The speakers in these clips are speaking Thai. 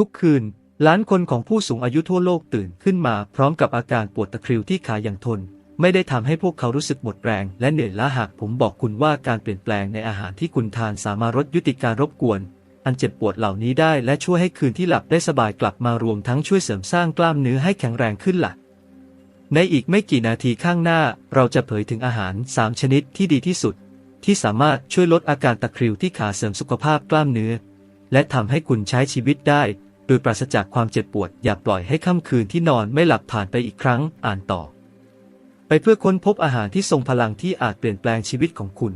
ทุกคืน ล้านคนของผู้สูงอายุทั่วโลกตื่นขึ้นมาพร้อมกับอาการปวดตะคริวที่ขาอย่างทน ไม่ได้ทำให้พวกเขารู้สึกหมดแรง และเหนื่อยล้าหากผมบอกคุณว่าการเปลี่ยนแปลงในอาหารที่คุณทานสามารถลดยุติการรบกวน อันเจ็บปวดเหล่านี้ได้และช่วยให้คืนที่หลับได้สบายกลับมารวมทั้งช่วยเสริมสร้างกล้ามเนื้อให้แข็งแรงขึ้นล่ะในอีกไม่กี่นาทีข้างหน้า เราจะเผยถึงอาหาร 3 ชนิดที่ดีที่สุด ที่สามารถช่วยลดอาการตะคริวที่ขาเสริมสุขภาพกล้ามเนื้อ และทำให้คุณใช้ชีวิตได้ ดยปราศจากความเจ็บปวดอย่าปล่อยให้ค่ำคืนที่นอนไม่หลับผ่านไปอีกครั้งอ่านต่อ ไปเพื่อค้นพบอาหารที่ทรงพลังที่อาจเปลี่ยนแปลงชีวิตของคุณ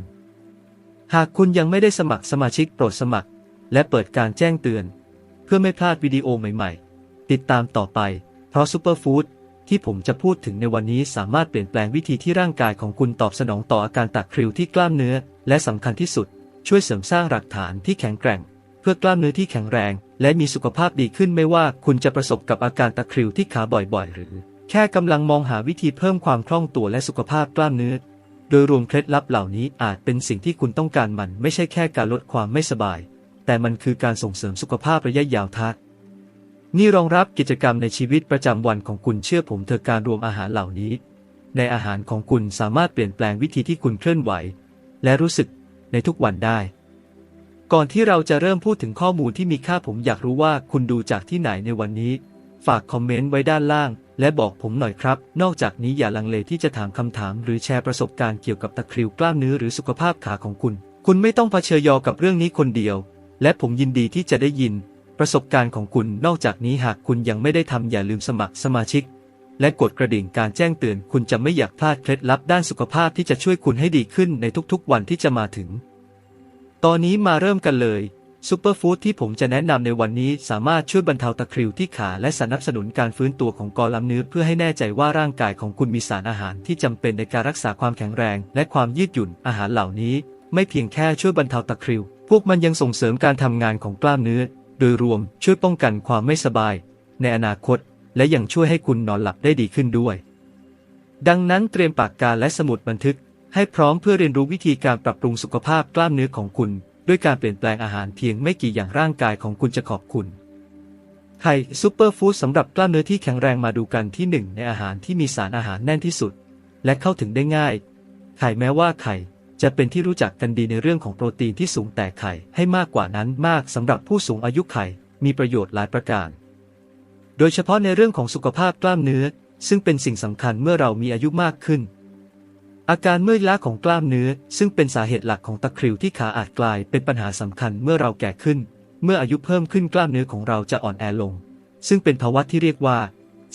หากคุณยังไม่ได้สมัครสมาชิกโปรดสมัคร และเปิดการแจ้งเตือน เพื่อไม่พลาดวิดีโอใหม่ๆ ติดตามต่อไป เพราะซูเปอร์ฟู้ดที่ผมจะพูดถึงในวันนี้สามารถเปลี่ยนแปลงวิธีที่ร่างกายของคุณตอบสนองต่ออาการตักคริวที่กล้ามเนื้อ และสำคัญที่สุด ช่วยเสริมสร้างหลักฐานที่แข็งแกร่ง พื่อกล้ามเนื้อที่แข็งแรง และมีสุขภาพดีขึ้นไม่ว่าคุณจะประสบกับอาการตะคริวที่ขาบ่อยๆ หรือ แค่กำลังมองหาวิธีเพิ่มความคล่องตัวและสุขภาพกล้ามเนื้อ โดยรวมเคล็ดลับเหล่านี้อาจเป็นสิ่งที่คุณต้องการมันไม่ใช่แค่การลดความไม่สบาย แต่มันคือการส่งเสริมสุขภาพระยะยาวทักนี่รองรับกิจกรรมในชีวิตประจำวันของคุณเชื่อผมเธอการรวมอาหารเหล่านี้ ในอาหารของคุณสามารถเปลี่ยนแปลงวิธีที่คุณเคลื่อนไหว และรู้สึกในทุกวันได้ ก่อนที่เราจะเริ่มพูดถึงข้อมูลที่มีค่าผมอยากรู้ว่าคุณดูจากที่ไหนในวันนี้ ฝากคอมเมนต์ไว้ด้านล่าง และบอกผมหน่อยครับ นอกจากนี้อย่าลังเลที่จะถามคำถาม หรือแชร์ประสบการณ์เกี่ยวกับตะคริวกล้ามเนื้อหรือสุขภาพขาของคุณ คุณไม่ต้องเผชิญยอกับเรื่องนี้คนเดียว และผมยินดีที่จะได้ยิน ประสบการณ์ของคุณ นอกจากนี้หากคุณยังไม่ได้ทำอย่าลืมสมัครสมาชิก และกดกระดิ่งการแจ้งเตือน คุณจะไม่อยากพลาดเคล็ดลับด้านสุขภาพที่จะช่วยคุณให้ดีขึ้นในทุกๆ วันที่จะมาถึง ตอนนี้มาเริ่มกันเลยซูเปอร์ฟู้ดที่ผมจะแนะนำในวันนี้สามารถช่วยบรรเทาตะคริวที่ขาและสนับสนุนการฟื้นตัวของกอลัมเนื้อเพื่อให้แน่ใจว่าร่างกายของคุณมีสารอาหารที่จำเป็นในการรักษาความแข็งแรง และความยืดหยุ่นอาหารเหล่านี้ ไม่เพียงแค่ช่วยบรรเทาตะคริว พวกมันยังส่งเสริมการทำงานของกล้ามเนื้อ โดยรวมช่วยป้องกันความไม่สบาย ในอนาคต และยังช่วยให้คุณนอนหลับได้ดีขึ้นด้วย ดังนั้นเตรียมปากกาและสมุดบันทึก ให้พร้อมเพื่อเรียนรู้วิธีการปรับปรุงสุขภาพกล้ามเนื้อของคุณ ด้วยการเปลี่ยนแปลงอาหารเพียงไม่กี่อย่างร่างกายของคุณจะขอบคุณไข่ซูเปอร์ฟู้ดสำหรับกล้ามเนื้อที่แข็งแรงมาดูกันที่หนึ่งในอาหารที่มีสารอาหารแน่นที่สุด และเข้าถึงได้ง่าย ไข่แม้ว่าไข่จะเป็นที่รู้จักกันดีในเรื่องของโปรตีนที่สูงแต่ไข่ให้มากกว่านั้นมากสำหรับผู้สูงอายุไข่มีประโยชน์หลายประการ โดยเฉพาะในเรื่องของสุขภาพกล้ามเนื้อ ซึ่งเป็นสิ่งสำคัญเมื่อเรามีอายุมากขึ้น อาการเมื่อยล้าของกล้ามเนื้อ ซึ่งเป็นสาเหตุหลักของตะคริวที่ขาอาจกลายเป็นปัญหาสำคัญเมื่อเราแก่ขึ้น เมื่ออายุเพิ่มขึ้นกล้ามเนื้อของเราจะอ่อนแอลง ซึ่งเป็นภาวะที่เรียกว่า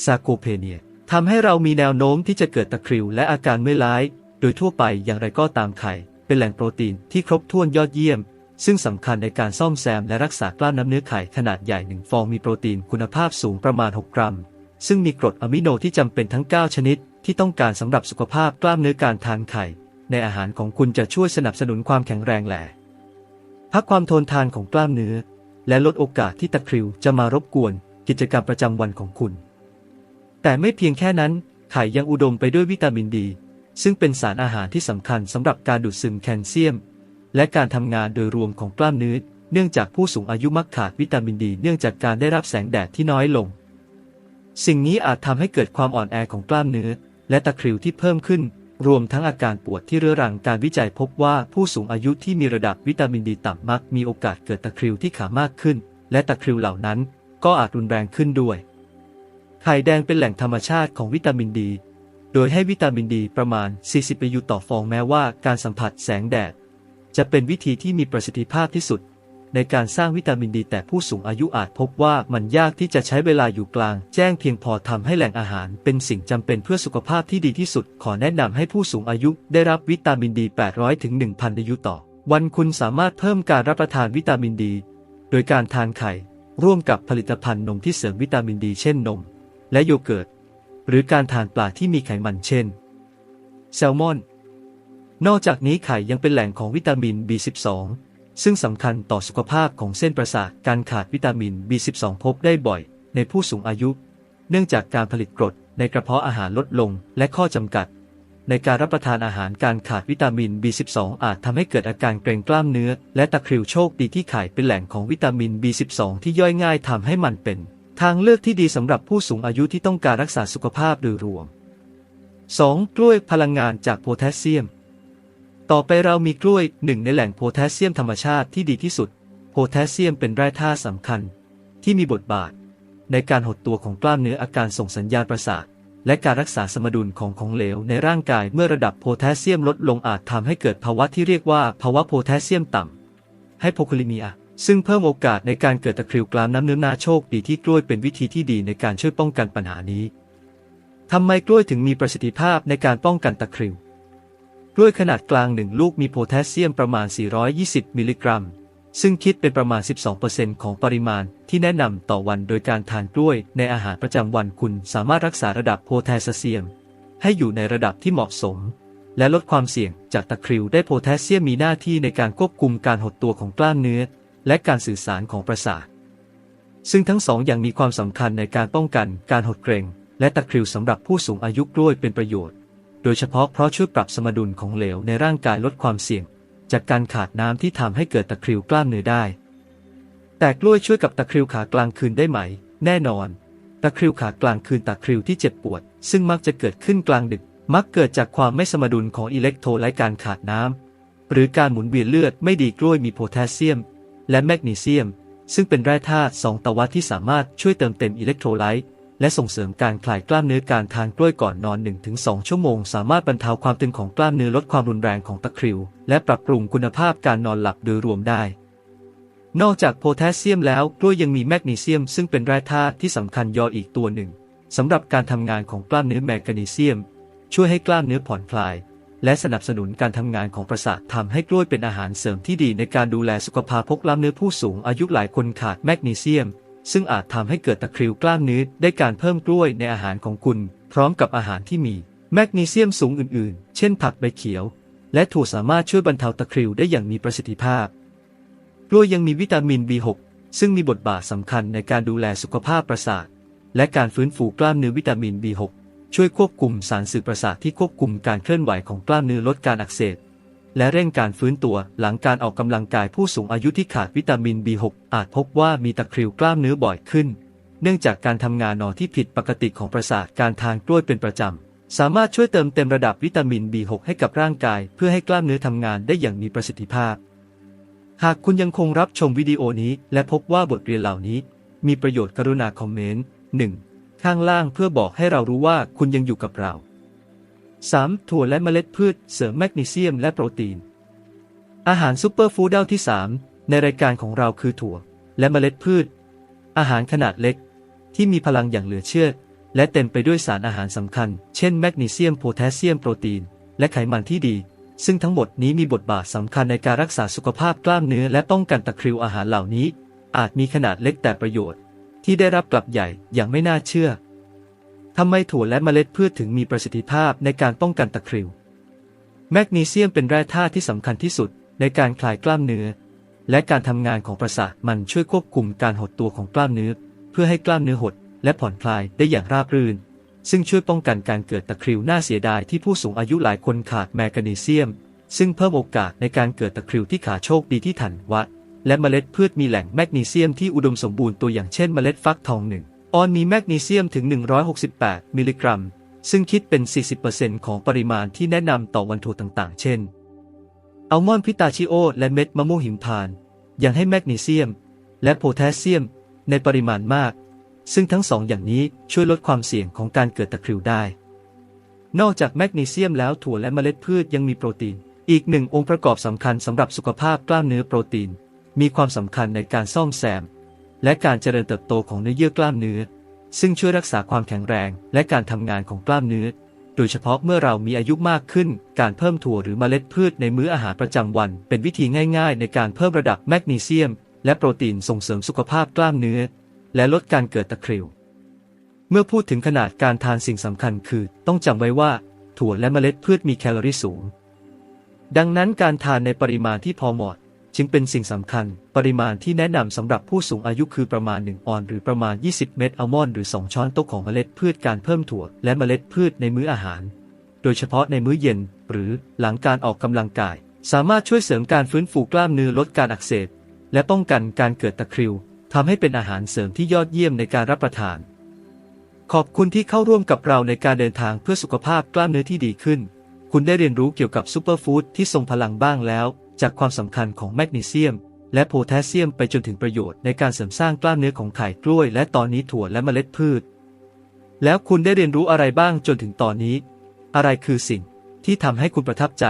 ซาโคเพเนียทำให้เรามีแนวโน้มที่จะเกิดตะคริวและอาการเมื่อยล้าโดยทั่วไปอย่างไรก็ตามไข่เป็นแหล่งโปรตีนที่ครบถ้วนยอดเยี่ยม ซึ่งสำคัญในการซ่อมแซมและรักษากล้ามน้ำเนื้อไข่ขนาดใหญ่หนึ่งฟองมีโปรตีนคุณภาพสูงประมาณ 6 กรัม ซึ่งมีกรดอะมิโนที่จำเป็นทั้ง 9 ชนิด ที่ต้องการสำหรับสุขภาพกล้ามเนื้อการทานไข่ในอาหารของคุณจะช่วยสนับสนุนความแข็งแรงแหล่พักความทนทานของกล้ามเนื้อ และลดโอกาสที่ตะคริวจะมารบกวนกิจกรรมประจำวันของคุณ แต่ไม่เพียงแค่นั้น ไข่ยังอุดมไปด้วยวิตามินดี ซึ่งเป็นสารอาหารที่สำคัญสำหรับการดูดซึมแคลเซียม และการทำงานโดยรวมของกล้ามเนื้อ เนื่องจากผู้สูงอายุมักขาดวิตามินดี เนื่องจากการได้รับแสงแดดที่น้อยลง สิ่งนี้อาจทำให้เกิดความอ่อนแอของกล้ามเนื้อ และตะคริวที่เพิ่มขึ้น รวมทั้งอาการปวดที่เรื้อรังการวิจัยพบว่าผู้สูงอายุที่มีระดับวิตามินดีต่ำมักมีโอกาสเกิดตะคริวที่ขามากขึ้น และตะคริวเหล่านั้นก็อาจรุนแรงขึ้นด้วย ไข่แดงเป็นแหล่งธรรมชาติของวิตามินดี โดยให้วิตามินดีประมาณ 40มิลลิต่อฟองแม้ว่าการสัมผัสแสงแดด จะเป็นวิธีที่มีประสิทธิภาพที่สุด ในการสร้างวิตามินดี แต่ผู้สูงอายุอาจพบว่ามันยากที่จะใช้เวลาอยู่กลาง แจ้งเพียงพอทำให้แหล่งอาหาร เป็นสิ่งจำเป็นเพื่อสุขภาพที่ดีที่สุด ขอแนะนำให้ผู้สูงอายุได้รับวิตามินดี 800 ถึง 1,000มิลลิต่อ วันคุณสามารถเพิ่มการรับประทานวิตามินดี โดยการทานไข่ ร่วมกับผลิตภัณฑ์นมที่เสริมวิตามินดี เช่นนม และโยเกิร์ตหรือการทานปลาที่มีไขมันเช่น แซลมอน นอกจากนี้ไข่ยังเป็นแหล่งของวิตามิน B12 ซึ่งสำคัญต่อสุขภาพของเส้นประสาทการขาดวิตามิน B12 พบได้บ่อยในผู้สูงอายุ เนื่องจากการผลิตกรดในกระเพาะอาหารลดลงและข้อจำกัด ในการรับประทานอาหารการขาดวิตามิน B12 อาจทำให้เกิดอาการเกร็งกล้ามเนื้อ และตะคริวโชคดีที่ไข่เป็นแหล่งของวิตามิน B12 ที่ย่อยง่ายทำให้มันเป็น ทางเลือกที่ดีสำหรับผู้สูงอายุที่ต้องการรักษาสุขภาพโดยรวม 2. กล้วยพลังงานจากโพแทสเซียม ต่อไปเรามีกล้วยหนึ่งในแหล่งโพแทสเซียมธรรมชาติที่ดีที่สุด โพแทสเซียมเป็นแร่ธาตุสำคัญ ที่มีบทบาท ในการหดตัวของกล้ามเนื้ออาการส่งสัญญาณประสาท และการรักษาสมดุลของของเหลวในร่างกายเมื่อระดับโพแทสเซียมลดลงอาจทำให้เกิดภาวะที่เรียกว่าภาวะโพแทสเซียมต่ำไฮโพคลิเมีย ซึ่งเพิ่มโอกาสในการเกิดตะคริวกล้ามน้ำเนื้อนาโชคดีที่กล้วยเป็นวิธีที่ดีในการช่วยป้องกันปัญหานี้ทำไมกล้วยถึงมีประสิทธิภาพในการป้องกันตะคริว กล้วยขนาดกลางหนึ่งลูกมีโพแทสเซียมประมาณ 420 มิลลิกรัม ซึ่งคิดเป็นประมาณ 12%ของปริมาณที่แนะนำต่อวันโดยการทานกล้วยในอาหารประจำวันคุณสามารถรักษาระดับโพแทสเซียม ให้อยู่ในระดับที่เหมาะสม และลดความเสี่ยงจากตะคริวได้โพแทสเซียมมีหน้าที่ในการควบคุมการหดตัวของกล้ามเนื้อ และการสื่อสารของประสาท ซึ่งทั้งสองอย่างมีความสำคัญในการป้องกันการหดเกร็งและตะคริวสำหรับผู้สูงอายุกล้วยเป็นประโยชน์ โดยเฉพาะเพราะช่วยปรับสมดุลของเหลวในร่างกายลดความเสี่ยง จากการขาดน้ำที่ทำให้เกิดตะคริวกล้ามเนื้อได้ แต่กล้วยช่วยกับตะคริวขากลางคืนได้ไหม แน่นอน ตะคริวขากลางคืนตะคริวที่เจ็บปวด ซึ่งมักจะเกิดขึ้นกลางดึก มักเกิดจากความไม่สมดุลของอิเล็กโทรไลต์การขาดน้ำหรือการหมุนเวียนเลือดไม่ดีกล้วยมีโพแทสเซียม และแมกนีเซียม ซึ่งเป็นแร่ธาตุสองตะวัที่สามารถช่วยเติมเต็มอิเล็กโทรไลต์ และส่งเสริมการคลายกล้ามเนื้อการทานกล้วยก่อนนอน 1-2 ชั่วโมง สามารถบรรเทาความตึงของกล้ามเนื้อลดความรุนแรงของตะคริว และปรับปรุงคุณภาพการนอนหลับโดยรวมได้ นอกจากโพแทสเซียมแล้วกล้วยยังมีแมกนีเซียม ซึ่งเป็นแร่ธาตุที่สำคัญยออีกตัวหนึ่งสำหรับการทำงานของกล้ามเนื้อแมกนีเซียม ช่วยให้กล้ามเนื้อผ่อนคลายและสนับสนุนการทำงานของประสาททำให้กล้วยเป็นอาหารเสริมที่ดีในการดูแลสุขภาพพกล้ามเนื้อผู้สูงอายุหลายคนขาดแมกนีเซียม ซึ่งอาจทำให้เกิดตะคริวกล้ามเนื้อได้การเพิ่มกล้วยในอาหารของคุณ พร้อมกับอาหารที่มี แมกนีเซียมสูงอื่นๆ เช่นผักใบเขียว และถั่วสามารถช่วยบรรเทาตะคริวได้อย่างมีประสิทธิภาพ กล้วยยังมีวิตามิน B6 ซึ่งมีบทบาทสำคัญในการดูแลสุขภาพประสาท และการฟื้นฟูกล้ามเนื้อวิตามิน B6 ช่วยควบคุมสารสื่อประสาทที่ควบคุมการเคลื่อนไหวของกล้ามเนื้อลดการอักเสบ และเร่งการฟื้นตัวหลังการออกกำลังกายผู้สูงอายุที่ขาดวิตามิน B6 อาจพบว่ามีตะคริวกล้ามเนื้อบ่อยขึ้น เนื่องจากการทำงานนอนที่ผิดปกติของประสาทการทานกล้วยเป็นประจำ สามารถช่วยเติมเต็มระดับวิตามิน B6 ให้กับร่างกาย เพื่อให้กล้ามเนื้อทำงานได้อย่างมีประสิทธิภาพ หากคุณยังคงรับชมวิดีโอนี้และพบว่าบทเรียนเหล่านี้ มีประโยชน์กรุณาคอมเมนต์ 1. ข้างล่างเพื่อบอกให้เรารู้ว่าคุณยังอยู่กับเรา 3. ถั่วและเมล็ดพืชเสริมแมกนีเซียมและโปรตีน อาหารซูเปอร์ฟู้ดเด้าที่ 3 ในรายการของเราคือถั่ว และเมล็ดพืช อาหารขนาดเล็ก ที่มีพลังอย่างเหลือเชื่อ และเต็มไปด้วยสารอาหารสำคัญ เช่นแมกนีเซียมโพแทสเซียมโปรตีน และไขมันที่ดี ซึ่งทั้งหมดนี้มีบทบาทสำคัญในการรักษาสุขภาพกล้ามเนื้อและป้องกันตะคริวอาหารเหล่านี้ อาจมีขนาดเล็กแต่ประโยชน์ ที่ได้รับกลับใหญ่อย่างไม่น่าเชื่อ ทำไมถั่วและเมล็ดพืชถึงมีประสิทธิภาพในการป้องกันตะคริว แมกนีเซียมเป็นแร่ธาตุที่สำคัญที่สุดในการคลายกล้ามเนื้อ และการทำงานของประสาทมันช่วยควบคุมการหดตัวของกล้ามเนื้อ เพื่อให้กล้ามเนื้อหด และผ่อนคลายได้อย่างราบรื่น ซึ่งช่วยป้องกันการเกิดตะคริวน่าเสียดายที่ผู้สูงอายุหลายคนขาดแมกนีเซียม ซึ่งเพิ่มโอกาสในการเกิดตะคริวที่ขาโชคดีที่ถันวัดและเมล็ดพืชมีแหล่งแมกนีเซียมที่อุดมสมบูรณ์ตัวอย่างเช่นเมล็ดฟักทองหนึ่ง ออนมีแมกนีเซียมถึง 168 มิลลิกรัม ซึ่งคิดเป็น 40%ของปริมาณที่แนะนำต่อวันถั่วต่างๆ เช่น อัลมอนด์พิตาชิโอ และเม็ดมะม่วงหิมพานต์ยังให้แมกนีเซียม และโพแทสเซียม ในปริมาณมาก ซึ่งทั้งสองอย่างนี้ช่วยลดความเสี่ยงของการเกิดตะคริวได้ นอกจากแมกนีเซียมแล้วถั่วและเมล็ดพืชยังมีโปรตีน อีกหนึ่งองค์ประกอบสำคัญสำหรับสุขภาพกล้ามเนื้อโปรตีน มีความสำคัญในการซ่อมแซม และการเจริญเติบโตของเนื้อเยื่อกล้ามเนื้อ ซึ่งช่วยรักษาความแข็งแรง และการทำงานของกล้ามเนื้อ โดยเฉพาะเมื่อเรามีอายุมากขึ้น การเพิ่มถั่วหรือเมล็ดพืชในมื้ออาหารประจำวัน เป็นวิธีง่ายๆ ในการเพิ่มระดับแมกนีเซียม และโปรตีนส่งเสริมสุขภาพกล้ามเนื้อ และลดการเกิดตะคริว เมื่อพูดถึงขนาดการทานสิ่งสำคัญคือ ต้องจำไว้ว่า ถั่วและเมล็ดพืชมีแคลอรี่สูง ดังนั้นการทานในปริมาณที่พอเหมาะ จึงเป็นสิ่งสำคัญ ปริมาณที่แนะนำสำหรับผู้สูงอายุคือประมาณ 1 ออนหรือประมาณ 20 เม็ดอัลมอนด์หรือ 2 ช้อนโต๊ะของเมล็ดพืชการเพิ่มถั่ว และเมล็ดพืชในมื้ออาหาร โดยเฉพาะในมื้อเย็น หรือหลังการออกกำลังกาย สามารถช่วยเสริมการฟื้นฟูกล้ามเนื้อลดการอักเสบ และป้องกันการเกิดตะคริวทำให้เป็นอาหารเสริมที่ยอดเยี่ยมในการรับประทาน ขอบคุณที่เข้าร่วมกับเราในการเดินทางเพื่อสุขภาพกล้ามเนื้อที่ดีขึ้น คุณได้เรียนรู้เกี่ยวกับซูเปอร์ฟู้ดที่ทรงพลังบ้างแล้ว จากความสำคัญของแมกนีเซียม และโพแทสเซียมไปจนถึงประโยชน์ในการเสริมสร้างกล้ามเนื้อของไข่กล้วย และตอนนี้ถั่วและเมล็ดพืช แล้วคุณได้เรียนรู้อะไรบ้างจนถึงตอนนี้ อะไรคือสิ่งที่ทำให้คุณประทับใจ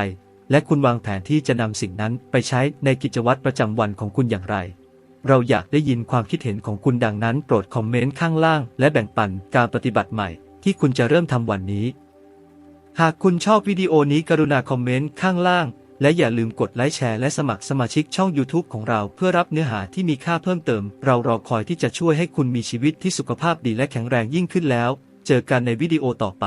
และคุณวางแผนที่จะนำสิ่งนั้นไปใช้ในกิจวัตรประจำวันของคุณอย่างไร เราอยากได้ยินความคิดเห็นของคุณดังนั้น โปรดคอมเมนต์ข้างล่าง และแบ่งปันการปฏิบัติใหม่ ที่คุณจะเริ่มทำวันนี้ หากคุณชอบวิดีโอนี้กรุณาคอมเมนต์ข้างล่าง และอย่าลืมกดไลค์แชร์และสมัครสมาชิกช่อง YouTube ของเราเพื่อรับเนื้อหาที่มีค่าเพิ่มเติม เรารอคอยที่จะช่วยให้คุณมีชีวิตที่สุขภาพดีและแข็งแรงยิ่งขึ้นแล้ว เจอกันในวิดีโอต่อไป